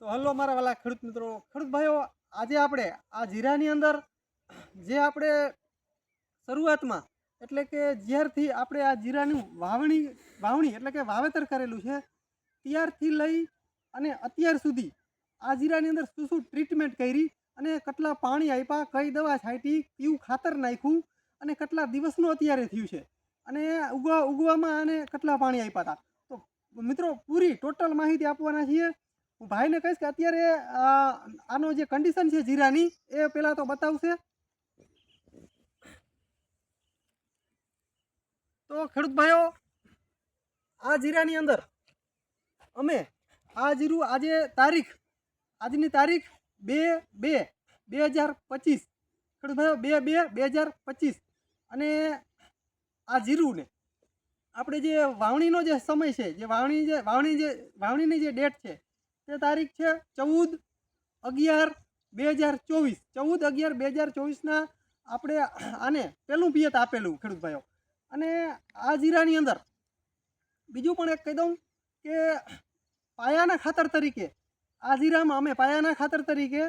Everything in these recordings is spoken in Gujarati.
તો હલો મારા વાલા ખેડૂત મિત્રો. ખેડૂત ભાઈઓ, આજે આપણે આ જીરાની અંદર જે આપણે શરૂઆતમાં એટલે કે જ્યારથી આપણે આ જીરાનું વાવણી વાવણી એટલે કે વાવેતર કરેલું છે, ત્યારથી લઈ અને અત્યાર સુધી આ જીરાની અંદર શું શું ટ્રીટમેન્ટ કરી અને કેટલા પાણી આપ્યા, કઈ દવા છાંટી, કયું ખાતર નાખ્યું અને કેટલા દિવસનું અત્યારે થયું છે અને ઉગવા, ઉગવામાં અને કેટલા પાણી આપ્યા હતા. તો મિત્રો, પૂરી ટોટલ માહિતી આપવાના છીએ. હું ભાઈને કહીશ કે અત્યારે આનો જે કન્ડિશન છે જીરાની, એ પહેલાં તો બતાવશે. તો ખેડૂત ભાઈઓ, આ જીરાની અંદર અમે આ જીરું આજે તારીખ, આજની તારીખ બે બે બે હજાર પચીસ. ખેડૂત ભાઈઓ, બે બે બે હજાર પચીસ. અને આ જીરુંને આપણે જે વાવણીનો જે સમય છે, જે વાવણી જે વાવણી જે, વાવણીની જે ડેટ છે તે તારીખ છે ચૌદ અગિયાર બે હજાર ચોવીસ. ચૌદ અગિયાર બે હજાર ચોવીસના આપણે આને પહેલું પિયત આપેલું ખેડૂત ભાઈઓ અને આ જીરાની અંદર બીજું પણ એક કહી દઉં કે પાયાના ખાતર તરીકે આ જીરામાં અમે પાયાના ખાતર તરીકે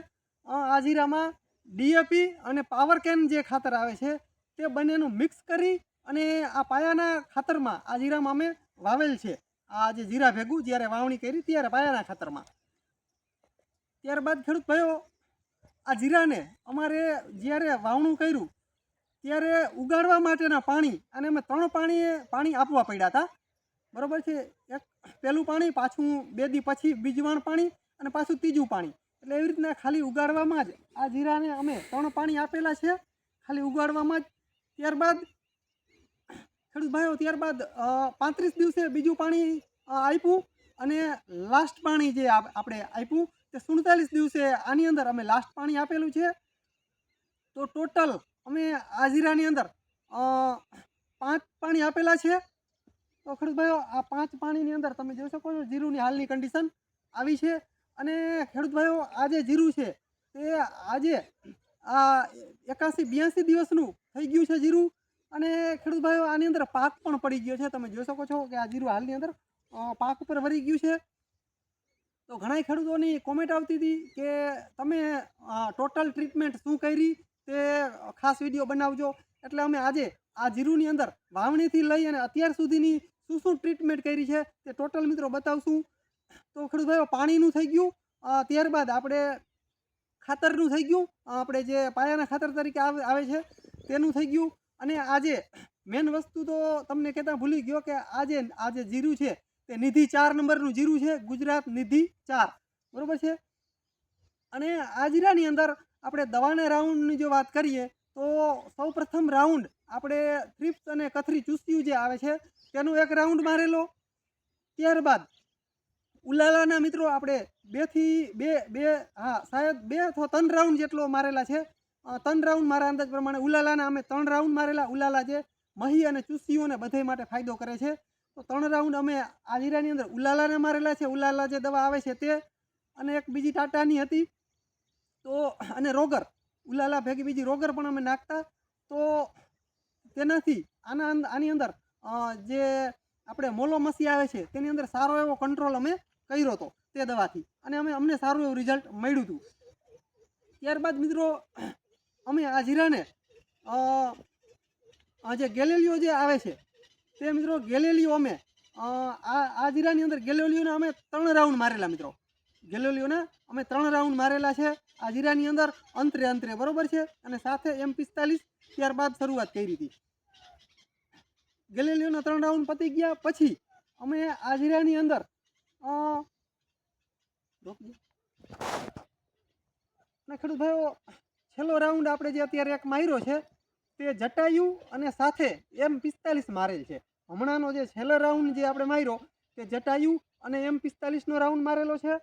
આ જીરામાં ડીએપી અને પાવર કેન જે ખાતર આવે છે તે બંનેનું મિક્સ કરી અને આ પાયાના ખાતરમાં આ જીરામાં અમે વાવેલ છે. આ જે જીરા ભેગું જ્યારે વાવણી કરી ત્યારે પાયાના ખાતરમાં. ત્યારબાદ ખેડૂત ભાઈઓ, આ જીરાને અમારે જ્યારે વાવણું કર્યું, ત્યારે ઉગાડવા માટેના પાણી અને અમે ત્રણ પાણીએ પાણી આપવા પડ્યા હતા. બરોબર છે? એક પહેલું પાણી, પાછું બે દી પછી બીજવાણ પાણી અને પાછું ત્રીજું પાણી. એટલે એવી રીતના ખાલી ઉગાડવામાં જ આ જીરાને અમે ત્રણ પાણી આપેલા છે. ખાલી ઉગાડવામાં જ. ત્યારબાદ ખેડૂત ભાઈઓ, ત્યારબાદ પાંત્રીસ દિવસે બીજું પાણી આપ્યું અને લાસ્ટ પાણી જે આપ- આપણે આપ્યું તે સુડતાલીસ દિવસે આની અંદર અમે લાસ્ટ પાણી આપેલું છે. તો ટોટલ અમે આ જીરાની અંદર પાંચ પાણી આપેલા છે. તો ખેડૂત ભાઈઓ, આ પાંચ પાણીની અંદર તમે જોઈ શકો છો જીરુની હાલની કન્ડિશન આવી છે અને ખેડૂત ભાઈઓ, આ જે જીરું છે તે આજે, આ એકાસી બ્યાસી દિવસનું થઈ ગયું છે જીરું. અને ખેડૂત ભાઈઓ, આની અંદર પાક પણ પડી ગયો છે. તમે જોઈ શકો છો કે આ જીરું હાલની અંદર પાક ઉપર વળી ગયું છે. તો ઘણા ખેડૂતોની કોમેન્ટ આવતી હતી કે તમે ટોટલ ટ્રીટમેન્ટ શું કરી તે ખાસ વીડિયો બનાવજો. એટલે અમે આજે આ જીરુની અંદર વાવણીથી લઈ અને અત્યાર સુધીની શું શું ટ્રીટમેન્ટ કરી છે તે ટોટલ મિત્રો બતાવશું. તો ખેડૂત ભાઈઓ, પાણીનું થઈ ગયું. ત્યારબાદ આપણે ખાતરનું થઈ ગયું. આપણે જે પાયાના ખાતર તરીકે આવે છે તેનું થઈ ગયું. અને આજે મેન વસ્તુ તો તમને કહેતા ભૂલી ગયો કે આજે આજે જીરું છે, તે નિધિ ચાર નંબરનું જીરું છે, ગુજરાત નિધિ ચાર. બરાબર છે? અને આ જીરાની અંદર આપણે દવાને રાઉન્ડની જો વાત કરીએ, તો સૌ પ્રથમ રાઉન્ડ આપણે થ્રિપ્સ અને કથરી ચૂસ્યું જે આવે છે, તેનો એક રાઉન્ડ મારેલો. ત્યારબાદ ઉલાલાના મિત્રો આપણે બેથી બે બે, હા શાયદ બે અથવા ત્રણ રાઉન્ડ જેટલો મારેલા છે. ત્રણ રાઉન્ડ મારા અંદાજ પ્રમાણે ઉલાલાના અમે ત્રણ રાઉન્ડ મારેલા. ઉલાલા જે મહી અને ચૂસીઓને બધે માટે ફાયદો કરે છે. તો ત્રણ રાઉન્ડ અમે આ હીરાની અંદર ઉલાલાને મારેલા છે. ઉલાલા જે દવા આવે છે તે અને એક બીજી ટાટાની હતી. તો, અને રોગર. ઉલાલા ભેગી બીજી રોગર પણ અમે નાખતા. તો તેનાથી આના આની અંદર જે આપણે મોલોમસી આવે છે, તેની અંદર સારો એવો કંટ્રોલ અમે કર્યો હતો તે દવાથી. અને અમે, અમને સારું એવું રિઝલ્ટ મળ્યું હતું. ત્યારબાદ મિત્રો અમે આ જીરાને જે ગેલેલીઓ જે આવે છે, તે મિત્રો ગેલેલીઓ અમે આ આ જીરાની અંદર ગેલેલીઓને અમે ત્રણ રાઉન્ડ મારેલા મિત્રો. ગેલેલીઓને અમે ત્રણ રાઉન્ડ મારેલા છે. આ જીરાની અંદર અંતરે અંતરે, બરોબર છે? અને સાથે એમ પિસ્તાલીસ ત્યારબાદ શરૂઆત કરી હતી. ગેલેલિયોના ત્રણ રાઉન્ડ પતી ગયા પછી અમે આ જીરાની અંદર. ખેડૂત ભાઈઓ છેલ્લો રાઉન્ડ આપણે જે અત્યારે એક માર્યો છે, તે જટાયુ અને સાથે એમ પિસ્તાલીસ મારેલ છે. હમણાંનો જે છેલ્લો રાઉન્ડ જે આપણે માર્યો, તે જટાયુ અને એમ પિસ્તાલીસનો રાઉન્ડ મારેલો છે.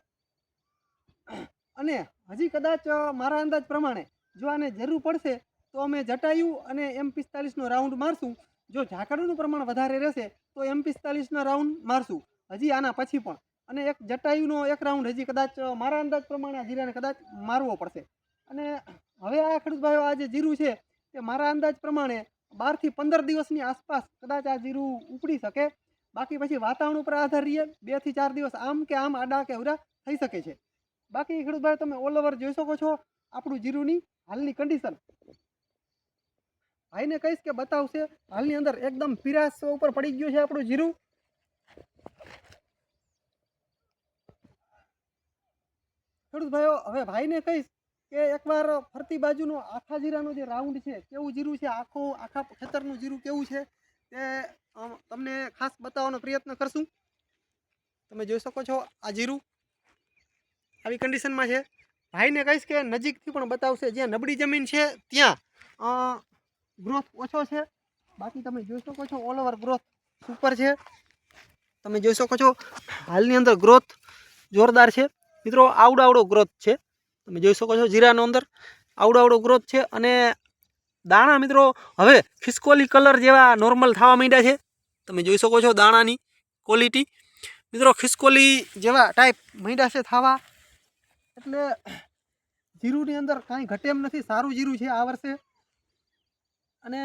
અને હજી કદાચ મારા અંદાજ પ્રમાણે જો આને જરૂર પડશે, તો અમે જટાયુ અને એમ પિસ્તાલીસનો રાઉન્ડ મારશું. જો ઝાકડનું પ્રમાણ વધારે રહેશે, તો એમ પિસ્તાલીસનો રાઉન્ડ મારશું. હજી આના પછી પણ. અને એક જટાયુનો એક રાઉન્ડ હજી કદાચ મારા અંદાજ પ્રમાણે આ કદાચ મારવો પડશે. અને હવે આ ખેડૂત ભાઈઓ આ જે જીરું છે, તે મારા અંદાજ પ્રમાણે બારથી પંદર દિવસની આસપાસ કદાચ આ જીરું ઉપડી શકે. બાકી પછી વાતાવરણ ઉપર આધાર રહીએ બેથી ચાર દિવસ આમ કે આમ આડા કે ઉરા થઈ શકે છે. બાકી ખેડૂત ભાઈ તમે ઓલ ઓવર જોઈ શકો છો આપણું જીરુંની હાલની કન્ડિશન ભાઈને કહીશ કે બતાવશે, હાલની અંદર એકદમ પીરાશ ઉપર પડી ગયું છે આપણું જીરું. ખેડૂત ભાઈઓ, હવે ભાઈને કહીશ કે એકવાર ફરતી બાજુનો આખા જીરાનો જે રાઉન્ડ છે, કેવું જીરું છે, આખો, આખા ખેતરનું જીરું કેવું છે, તે તમને ખાસ બતાવવાનો પ્રયત્ન કરશું. તમે જોઈ શકો છો આ જીરું આવી કન્ડિશનમાં છે. ભાઈને કહીશ કે નજીકથી પણ બતાવશે, જ્યાં નબળી જમીન છે, ત્યાં ગ્રોથ ઓછો છે. બાકી તમે જોઈ શકો છો ઓલ ઓવર ગ્રોથ સુપર છે. તમે જોઈ શકો છો હાલની અંદર ગ્રોથ જોરદાર છે. મિત્રો આવડો આવડો ગ્રોથ છે. તમે જોઈ શકો છો જીરાનો અંદર આવડો આવડો ગ્રોથ છે અને દાણા મિત્રો, હવે ખિસકોલી કલર જેવા નોર્મલ થવા માંડ્યા છે. તમે જોઈ શકો છો દાણાની ક્વોલિટી મિત્રો, ખિસકોલી જેવા ટાઈપ માંડ્યા છે થવા. એટલે જીરુંની અંદર કાંઈ ઘટે એમ નથી, સારું જીરું છે આ વર્ષે. અને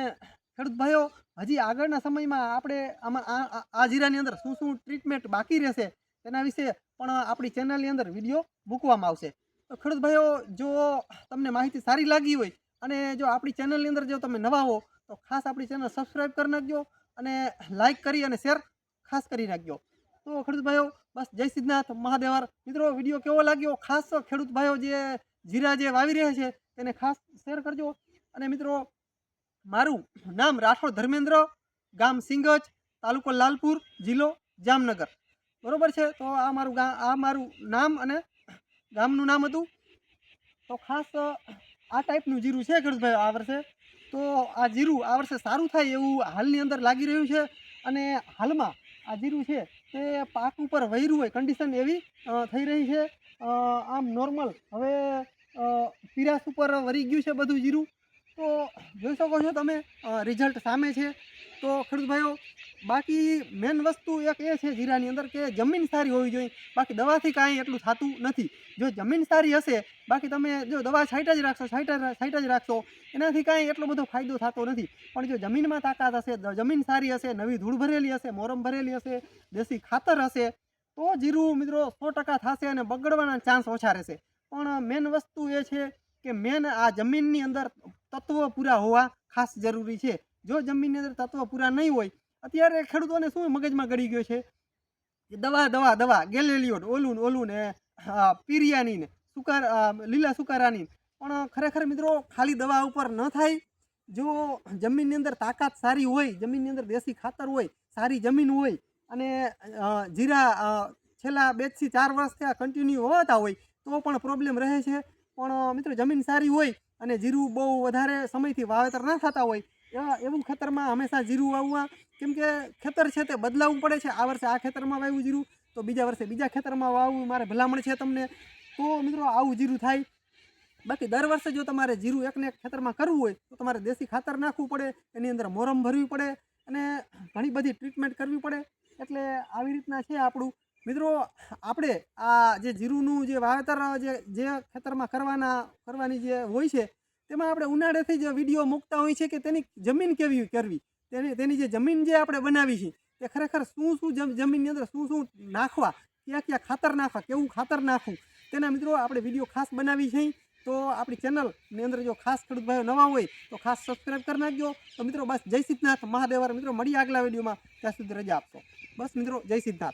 ખેડૂત ભાઈઓ, હજી આગળના સમયમાં આપણે આમાં આ જીરાની અંદર શું શું ટ્રીટમેન્ટ બાકી રહેશે તેના વિશે પણ આપણી ચેનલની અંદર વીડિયો મૂકવામાં આવશે. તો ખેડૂત ભાઈઓ જો તમને માહિતી સારી લાગી હોય અને જો આપણી ચેનલની અંદર જો તમે નવા હો, તો ખાસ આપણી ચેનલ સબસ્ક્રાઈબ કરી નાખજો અને લાઇક કરી અને શેર ખાસ કરી નાખજો. તો ખેડૂત ભાઈઓ બસ જય સિદ્ધનાથ, મહાદેવર. મિત્રો વીડિયો કેવો લાગ્યો? ખાસ ખેડૂત ભાઈઓ જે જીરા જે વાવી રહ્યા છે, તેને ખાસ શેર કરજો. અને મિત્રો, મારું નામ રાઠોડ ધર્મેન્દ્ર, ગામ સિંગજ, તાલુકો લાલપુર, જિલ્લો જામનગર. બરોબર છે? તો આ મારું આ મારું નામ અને ગામનું નામ હતું? તો ખાસ આ ટાઈપનું જીરું છે ખેડૂતભાઈ આ વર્ષે. તો આ જીરું આ વર્ષે સારું થાય એવું હાલની અંદર લાગી રહ્યું છે. અને હાલમાં આ જીરું છે તે પાક ઉપર વહેરું હોય કન્ડિશન એવી થઈ રહી છે. આમ નોર્મલ હવે પીરાસ ઉપર વરી ગયું છે બધું જીરું. તો જોઈ શકો છો તમે રિઝલ્ટ સામે છે. તો ખેડૂત ભાઈઓ, બાકી મેન વસ્તુ એક એ છે જીરાની અંદર કે જમીન સારી હોવી જોઈએ. બાકી દવાથી કાંઈ એટલું થતું નથી. જો જમીન સારી હશે, બાકી તમે જો દવા છાંટા જ રાખશો, છાંટા છાંટા જ રાખશો, એનાથી કાંઈ એટલો બધો ફાયદો થતો નથી. પણ જો જમીનમાં તાકાત હશે જમીન સારી હશે, નવી ધૂળ ભરેલી હશે, મોરમ ભરેલી હશે, દેશી ખાતર હશે, તો જીરું મિત્રો સો ટકા થશે અને બગડવાના ચાન્સ ઓછા રહેશે. પણ મેન વસ્તુ એ છે કે મેન આ જમીનની અંદર તત્વો પૂરા હોવા ખાસ જરૂરી છે. જો જમીનની અંદર તત્વ પૂરા નહીં હોય, અત્યારે ખેડૂતોને શું મગજમાં ગળી ગયો છે. દવા દવા દવા ગેલેલિયોડ ઓલું ઓલું ને પીરિયાની ને, સુકાર લીલા સુકારાની પણ ખરેખર મિત્રો, ખાલી દવા ઉપર ન થાય. જો જમીનની અંદર તાકાત સારી હોય, જમીનની અંદર દેશી ખાતર હોય, સારી જમીન હોય, અને જીરા છેલ્લા બેથી ચાર વર્ષથી આ કન્ટિન્યુ હોતા હોય, તો પણ પ્રોબ્લેમ રહે છે. પણ મિત્રો, જમીન સારી હોય અને જીરું બહુ વધારે સમયથી વાવેતર ના થતા હોય એવા ખેતરમાં હંમેશા જીરું વાવવા. કેમ કે ખેતર છે તે બદલાવવું પડે છે. આ વર્ષે આ ખેતરમાં વાવ્યું જીરું, તો બીજા વર્ષે બીજા ખેતરમાં વાવવું મારે ભલામણ છે તમને. તો મિત્રો, આવું જીરું થાય. બાકી દર વર્ષે જો તમારે જીરું એકને એક ખેતરમાં કરવું હોય, તો તમારે દેશી ખાતર નાખવું પડે, એની અંદર મોરમ ભરવી પડે, અને ઘણી બધી ટ્રીટમેન્ટ કરવી પડે. એટલે આવી રીતના છે આપણું. મિત્રો, આપણે આ જે જીરુંનું જે વાવેતર, જે જે ખેતરમાં કરવાના કરવાની જે હોય છે તેમાં આપણે ઉનાળેથી જ વીડિયો મૂકતા હોય છે કે તેની જમીન કેવી કરવી. તેની તેની જે જમીન જે આપણે બનાવી છે, તે ખરેખર શું શું જમ- જમીનની અંદર શું શું નાખવા, ક્યાં ક્યાં ખાતર નાખવા, કેવું ખાતર નાખવું, તેના મિત્રો આપણે વીડિયો ખાસ બનાવી છે. તો આપણી ચેનલની અંદર જો ખાસ ખેડૂત ભાઈઓ નવા હોય, તો ખાસ સબસ્ક્રાઈબ કરી નાખજો. તો મિત્રો બસ જય સિદ્ધનાથ. મહાદેવર મિત્રો, મળીએ આગલા વિડીયોમાં. ત્યાં સુધી રજા આપશો બસ મિત્રો, જય સિદ્ધનાથ.